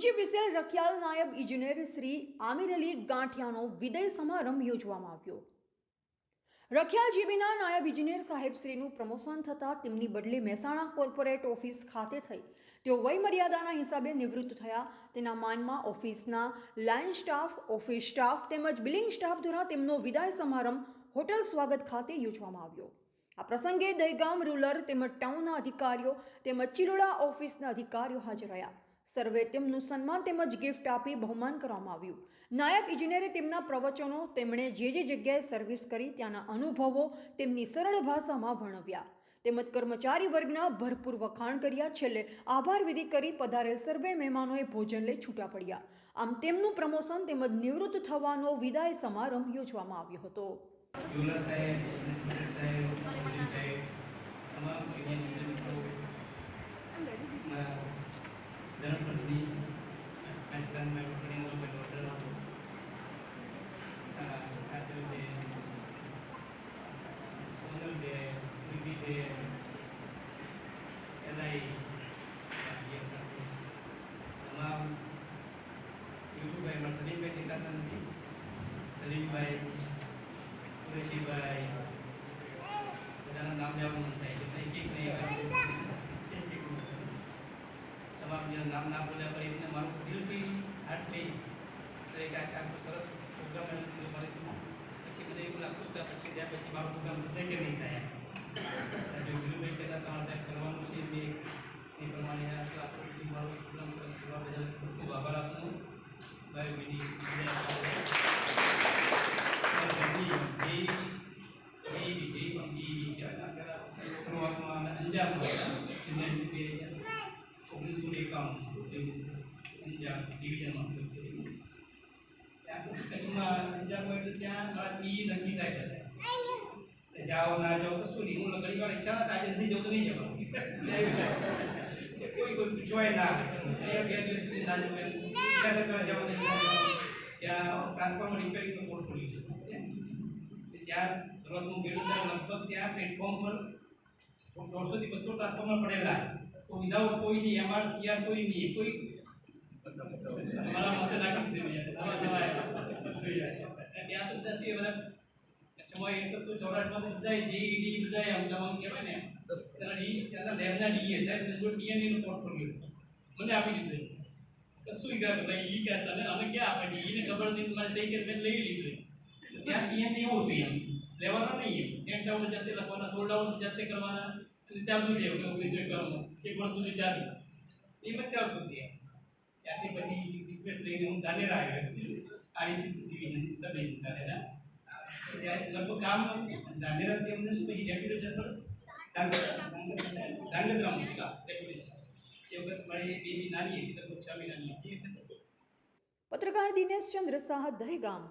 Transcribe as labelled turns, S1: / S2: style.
S1: રુચિ વિસેલ રખિયાલ નાયબ ઇજનેર શ્રી આમિર અલી ગાંઠિયાનો વિદાય સમારંભ યોજવામાં આવ્યો. રખિયાલ નાયબ ઇજનેર સાહેબશ્રીનું પ્રમોશન થતાં તેમની બદલી મહેસાણા કોર્પોરેટ ઓફિસ ખાતે થઈ. તેઓ વયમર્યાદાના હિસાબે નિવૃત્ત થયા. તેના માનમાં ઓફિસના લાઇન સ્ટાફ, ઓફિસ સ્ટાફ તેમજ બિલિંગ સ્ટાફ દ્વારા તેમનો વિદાય સમારંભ હોટેલ સ્વાગત ખાતે યોજવામાં આવ્યો. આ પ્રસંગે દહેગામ રૂરલ તેમજ ટાઉનના અધિકારીઓ તેમજ ચિરોડા ઓફિસના અધિકારીઓ હાજર રહ્યા. સર્વે તેમનું સન્માન તેમજ ગિફ્ટ આપી બહુમાન કરવામાં આવ્યું. નાયબ ઇજનેરે તેમના પ્રવચનો તેમણે જે જે જગ્યાએ સર્વિસ કરી ત્યાંના અનુભવો તેમની સરળ ભાષામાં વર્ણવ્યા. તેમજ કર્મચારી વર્ગના ભરપૂર વખાણ કર્યા. છેલ્લે આભાર વિધિ કરી પધારેલ સર્વે મહેમાનોએ ભોજન લઈ છૂટા પડ્યા. આમ તેમનું પ્રમોશન તેમજ નિવૃત્ત થવાનો વિદાય સમારંભ યોજવામાં આવ્યો હતો.
S2: સાહેબ સલીમભાઈ કુરેશીભાઈ બધાના નામ લેવાનું મન થાય એટલે એક એક નહીં તમામ જેના નામ ના બોલ્યા પર એમને મારું દિલથી હાર્ટલી એક આ આખો સરસ પ્રોગ્રામ કે ત્યાં પછી મારો પ્રોગ્રામ થશે નહીં થાય વિનુભાઈ કહેતા તમારા સાહેબ, કરવાનું છે મેં એ પ્રમાણે આ આપણું મારો પ્રોગ્રામ સરસ કરવા બદલ ખૂબ આભાર આપું ભાઈ વિની ઓગણીસો એકાવન અંજાર ડિવિઝનમાં ત્યાં કચ્છમાં અંજારમાં એટલે ત્યાં મારા ઈ નક્કી સાહેબ હતા જાઓ ના જાઓ કશું નહીં હું ઘણી વાર ઈચ્છા હતા આજે નથી જવું તો નહીં જવાનું કોઈ કોઈ પૂછવાય ના એ બે દિવસ સુધી ના જવું એમ ઈચ્છા થતા જવાનું ત્યાં ટ્રાન્સફોર્મર રિપેરિંગનો કોડ ખોલ્યું છે ત્યાં શરૂઆત હું ગયેલો ત્યારે લગભગ ત્યાં પ્લેટફોર્મ પર દોઢસોથી બસો ટ્રાન્સફોર્મર પડેલા તો વિધાઉટ કોઈ નહીં એમઆર સીઆર કોઈ નહીં કોઈ મારા મતે નાખી દીધી નવા નવા અને ત્યાં તો બધા શું એ બધા સમય એક તો સૌરાષ્ટ્રમાં તો બધા જેઈડી બધા અમદાવાદ કહેવાય ને તેના ડી ત્યાંના લેબના ડીએ ત્યાં જો ટીએમએ નો પોર્ટફોલિયો મને આપી દીધું કશું ઈ ગયા ભાઈ ઈ કહેતા ને અમે ક્યાં આપે એને ખબર નથી મારે સહી કરી મેં લઈ લીધું ત્યાં ટીએમ એવું હતું એમ લેવાના નહીં એમ સેન્ટ ડાઉન જાતે લખવાના સોલ્ડ ડાઉન જાતે કરવાના અને ચાલતું જાય કે ઓફિસે કરવાનું એક વર્ષ સુધી ચાલ્યું એમ જ ચાલતું હતું ત્યાંથી પછી રિક્વેસ્ટ લઈને હું ધાનેરા આવ્યો આઈસીસી ડિવિઝન સબ ધાનેરા ત્યાં લગભગ કામ ધાનેરાથી અમને શું પછી ડેપ્યુટેશન પર ધાંગધ્રા મૂકેલા ડેપ્યુટેશન એ વખત મારી બેબી નાની હતી લગભગ છ મહિનાની હતી
S1: પત્રકાર દિનેશ ચંદ્ર શાહ દહેગામ